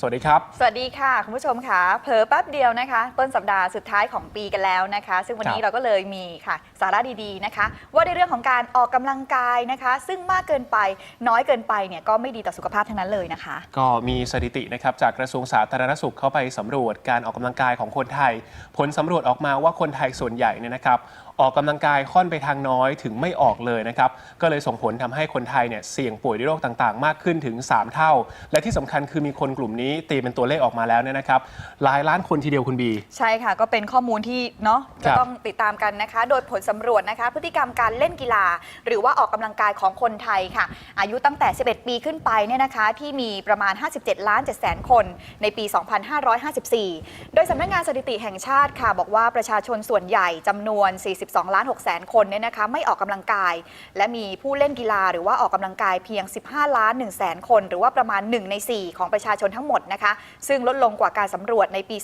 สวัสดีครับ สวัสดีค่ะ คุณผู้ชมค่ะเผลอแป๊บเดียวนะคะ ต้นสัปดาห์สุดท้ายของปีกันแล้วนะคะ ซึ่งวันนี้ครับเราก็เลยมีค่ะ สาระดีๆนะคะ ว่าในเรื่องของการออกกำลังกายนะคะ ซึ่งมากเกินไปน้อยเกินไปเนี่ยก็ไม่ดีต่อสุขภาพทั้งนั้นเลยนะคะ ก็มีสถิตินะครับจากกระทรวงสาธารณสุขเข้าไปสำรวจการออกกำลังกายของคนไทย ผลสำรวจออกมาว่าคนไทยส่วนใหญ่เนี่ยนะครับ ออกกำลังกายค่อนไปทางน้อยถึงไม่ออกเลยนะครับ ก็เลยส่งผลทำให้คนไทยเนี่ยเสี่ยงป่วยด้วยโรคต่างๆ มากขึ้นถึง 3 เท่า และที่สำคัญคือมีคนกลุ่มนี้ตีเป็นตัวเลขออกมาแล้วเนี่ยนะครับหลายล้านคนทีเดียวคุณบี ใช่ค่ะ ก็เป็นข้อมูลที่เนาะคจะรับต้องติดตามกันนะคะ โดยผลสำรวจนะคะ พฤติกรรมการเล่นกีฬา หรือว่าออกกำลังกายของคนไทยค่ะ อายุตั้งแต่ 11 ปีขึ้นไปเนี่ยนะคะ ที่มีประมาณ 57 ล้าน7แสนคนในปี 2554 โดยสำนักงานสถิติแห่งชาติค่ะ บอกว่าประชาชนส่วนใหญ่จำนวน42ล้าน6แสนคนเนี่ยนะคะไม่ออกกำลังกาย และมีผู้เล่นกีฬาหรือว่าออกกำลังกายเพียง 15 ล้าน1แสนคน หรือว่าประมาณ 1 ใน 4 ของประชาชนทั้งหมดนะคะซึ่งลดลงกว่าการสำรวจในปี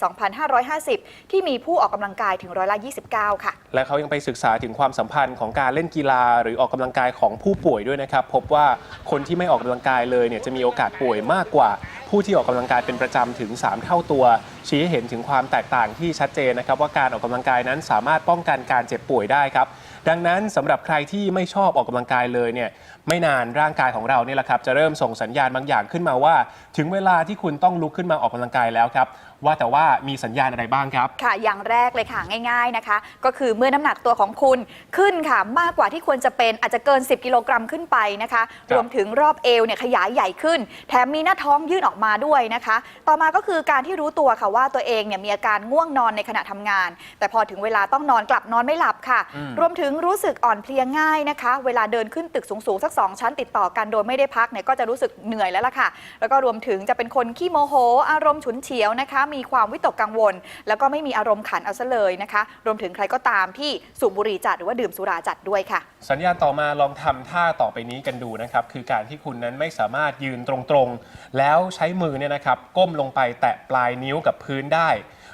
2550 ที่มีผู้ออกกำลังกายถึงร้อยละ29 ค่ะ และเขายังไปศึกษาถึงความสัมพันธ์ของการเล่นกีฬา หรือออกกำลังกายของผู้ป่วยด้วยนะครับพบว่าคนที่ไม่ออกกำลังกายเลยเนี่ยจะมีโอกาสป่วยมากกว่า ผู้ที่ออกกำลังกายเป็นประจำถึง 3 เท่าตัว ชี้ให้เห็นถึงความแตกต่างที่ชัดเจนนะครับว่าการออกกำลังกายนั้นสามารถป้องกันการเจ็บป่วยได้ครับ ดังนั้นสำหรับใครที่ไม่ชอบออกกำลังกายเลยเนี่ยไม่นานร่างกายของเราเนี่ยแหละครับจะเริ่มส่งสัญญาณบางอย่างขึ้นมาว่า ถึงเวลาที่คุณต้องลุกขึ้นมาออกกำลังกายแล้วครับ ว่าแต่ว่ามีสัญญาณอะไรบ้างครับ ค่ะ อย่างแรกเลยค่ะง่าย ๆนะคะ ก็คือเมื่อน้ำหนักตัวของคุณขึ้นค่ะ มากกว่าที่ควรจะเป็นอาจจะเกิน 10 กิโลกรัมขึ้นไปนะคะครับรวมถึงรอบเอวเนี่ยขยายใหญ่ขึ้น แถมมีหน้าท้องยื่นออกมาด้วยนะคะ ต่อมาก็คือการที่รู้ตัวค่ะว่าตัวเองเนี่ยมีอาการง่วงนอนในขณะทำงาน แต่พอถึงเวลาต้องนอนกลับนอนไม่หลับค่ะอืมรวมถึงรู้สึกอ่อนเพลียง่ายนะคะ เวลาเดินขึ้นตึกสูงๆสักสองชั้นติดต่อกันโดยไม่ได้พักเนี่ยก็จะรู้สึกเหนื่อยแล้วล่ะค่ะ แล้วก็รวมถึงจะเป็นคนขี้โมโห อารมณ์ฉุนเฉียวนะคะ มีความวิตกกังวล แล้วก็ไม่มีอารมณ์ขันเอาซะเลยนะคะ รวมถึงใครก็ตามที่สูบบุหรี่จัดหรือว่าดื่มสุราจัดด้วยค่ะ สัญญาณต่อมาลองทำท่าต่อไปนี้กันดูนะครับ คือการที่คุณนั้นไม่สามารถยืนตรงๆ แล้วใช้มือเนี่ยนะครับก้มลงไปแตะปลายนิ้วกับพื้นได้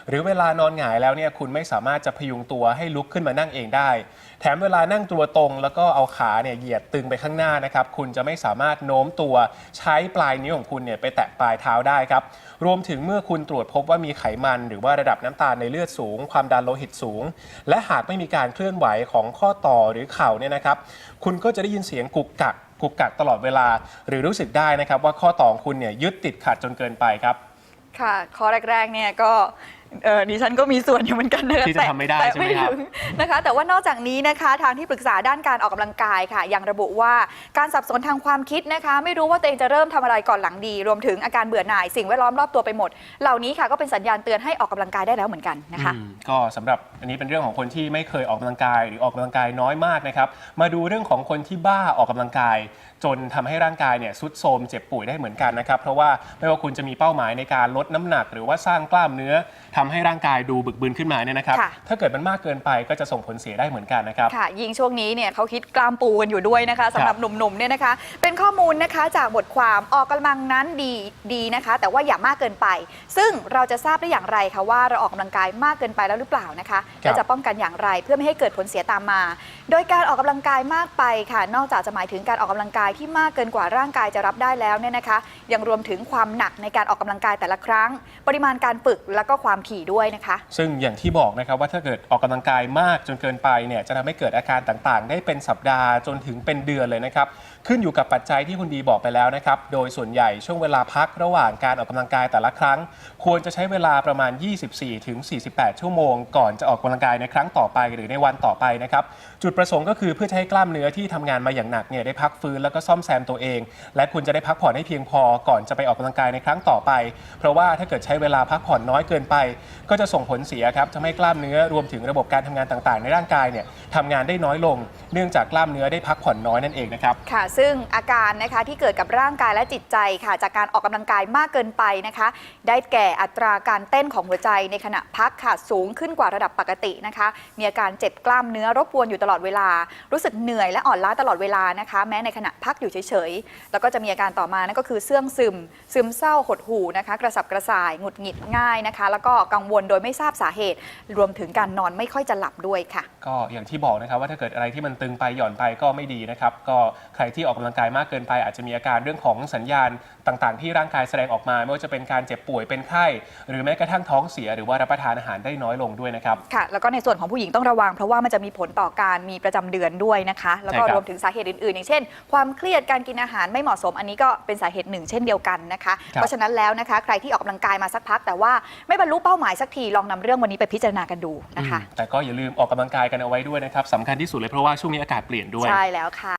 หรือเวลานอนหงายแล้วเนี่ยคุณไม่สามารถจะพยุงตัวให้ลุกขึ้นมานั่งเองได้ แถมเวลานั่งตัวตรง แล้วก็เอาขาเนี่ยเหยียดตึงไปข้างหน้านะครับคุณจะไม่สามารถโน้มตัวใช้ปลายนิ้วของคุณเนี่ยไปแตะปลายเท้าได้ครับรวมถึงเมื่อคุณตรวจพบว่ามีไขมัน หรือว่าระดับน้ำตาลในเลือดสูง ความดันโลหิตสูง และหากไม่มีการเคลื่อนไหวของข้อต่อหรือเข่าเนี่ยนะครับ คุณก็จะได้ยินเสียงกุกกักกุกกักตลอดเวลา หรือรู้สึกได้นะครับว่าข้อต่อของคุณเนี่ยยึดติดขัดจนเกินไปครับ ค่ะ ข้อแรกๆเนี่ยก็ เออดิฉันก็มีส่วนอยู่เหมือนกันนะคะที่จะทำไม่ได้แต่ใช่ไหมครับ ถึงนะคะ แต่ว่านอกจากนี้นะคะ ทางที่ปรึกษาด้านการออกกำลังกายค่ะ ยังระบุว่าการสับสนทางความคิดนะคะ ไม่รู้ว่าตัวเองจะเริ่มทำอะไรก่อนหลังดี รวมถึงอาการเบื่อหน่ายสิ่งแวดล้อมรอบตัวไปหมด เหล่านี้ค่ะก็เป็นสัญญาณเตือนให้ออกกำลังกายได้แล้วเหมือนกันนะคะ อืมก็สำหรับอันนี้เป็นเรื่องของคนที่ไม่เคยออกกำลังกายหรือออกกำลังกายน้อยมากนะครับ มาดูเรื่องของคนที่บ้าออกกำลังกายจนทำให้ร่างกายเนี่ยสุดโทรมเจ็บป่วยได้เหมือนกันนะครับ เพราะว่าไม่ว่าคุณจะมีเป้าหมายในการลดน้ำหนัก หรือว่าสร้างกล้ามเนื้อทำให้ร่างกายดูบึกบึนขึ้นมาเนี่ยนะครับค่ะถ้าเกิดมันมากเกินไปก็จะส่งผลเสียได้เหมือนกันนะครับค่ะยิ่งช่วงนี้เนี่ยเขาคิดกล้ามปูกันอยู่ด้วยนะคะสำหรับหนุ่มๆเนี่ยนะคะ เป็นข้อมูลนะคะจากบทความออกกำลังนั้นดีดีนะคะ แต่ว่าอย่ามากเกินไป ซึ่งเราจะทราบได้อย่างไรคะว่าเราออกกำลังกายมากเกินไปแล้วหรือเปล่านะคะและจะป้องกันอย่างไรเพื่อไม่ให้เกิดผลเสียตามมา โดยการออกกำลังกายมากไปค่ะ นอกจากจะหมายถึงการออกกำลังกายที่มากเกินกว่าร่างกายจะรับได้แล้วเนี่ยนะคะ ยังรวมถึงความหนักในการออกกำลังกายแต่ละครั้ง ปริมาณการฝึกแล้วก็ความถี่ด้วยนะคะ ซึ่งอย่างที่บอกนะครับว่าถ้าเกิดออกกำลังกายมากจนเกินไปเนี่ยจะทำให้เกิดอาการต่างๆ ได้เป็นสัปดาห์จนถึงเป็นเดือนเลยนะครับขึ้นอยู่กับปัจจัยที่คุณดีบอกไปแล้วนะครับโดยส่วนใหญ่ช่วงเวลาพักระหว่างการออกกำลังกายแต่ละครั้ง ควรจะใช้เวลาประมาณ 24-48 ชั่วโมง ก่อนจะออกกำลังกายในครั้งต่อไปหรือในวันต่อไปนะครับจุดประสงค์ก็คือเพื่อให้กล้ามเนื้อที่ทำงานมาอย่างหนักเนี่ยได้พักฟื้นแล้วก็ซ่อมแซมตัวเอง และคุณจะได้พักผ่อนให้เพียงพอก่อนจะไปออกกำลังกายในครั้งต่อไป เพราะว่าถ้าเกิดใช้เวลาพักผ่อนน้อยเกินไป ก็จะส่งผลเสียครับทำให้กล้ามเนื้อรวมถึงระบบการทำงานต่างๆ ในร่างกายเนี่ยทำงานได้น้อยลง เนื่องจากกล้ามเนื้อได้พักผ่อนน้อยนั่นเองนะครับ ค่ะ ซึ่งอาการนะคะที่เกิดกับร่างกายและจิตใจค่ะ จากการออกกำลังกายมากเกินไปนะคะ ได้แก่อัตราการเต้นของหัวใจในขณะพักค่ะสูงขึ้นกว่าระดับปกตินะคะ มีอาการเจ็บกล้ามเนื้อรบกวนอยู่ตลอดเวลา รู้สึกเหนื่อยและอ่อนล้าตลอดเวลานะคะ แม้ในขณะพักอยู่เฉยๆ แล้วก็จะมีอาการต่อมานั่นก็คือเสื่องซึม ซึมเศร้าหดหู่นะคะ กระสับกระส่าย หงุดหงิดง่ายนะคะ แล้วก็กังวลโดยไม่ทราบสาเหตุ รวมถึงการนอนไม่ค่อยจะหลับด้วยค่ะ ก็อย่างที่บอกนะครับว่าถ้าเกิดอะไรที่มันตึงไปหย่อนไปก็ไม่ดีนะครับ ก็ใครที่ออกกำลังกายมากเกินไป อาจจะมีอาการเรื่องของสัญญาณต่างๆ ที่ร่างกายแสดงออกมาไม่ว่าจะเป็นการเจ็บป่วยเป็นไข้หรือแม้กระทั่งท้องเสีย หรือว่ารับประทานอาหารได้น้อยลงด้วยนะครับ ค่ะ แล้วก็ในส่วนของผู้หญิงต้องระวัง เพราะว่ามันจะมีผลต่อการมีประจำเดือนด้วยนะคะ แล้วก็ใช่ครับ รวมถึงสาเหตุอื่นๆ อย่างเช่น ความเครียดการกินอาหารไม่เหมาะสม อันนี้ก็เป็นสาเหตุหนึ่งเช่นเดียวกันนะคะ เพราะฉะนั้นแล้วนะคะ ใครที่ออกกำลังกายมาสักพัก แต่ว่าไม่บรรลุเป้าหมายสักทีลองนำเรื่องวันนี้ไปพิจารณากันดูนะคะ อืมแต่ก็อย่าลืมออกกำลังกายกันเอาไว้ด้วยนะครับสำคัญที่สุดเลยเพราะว่าช่วงนี้อากาศเปลี่ยนด้วย ใช่แล้วค่ะ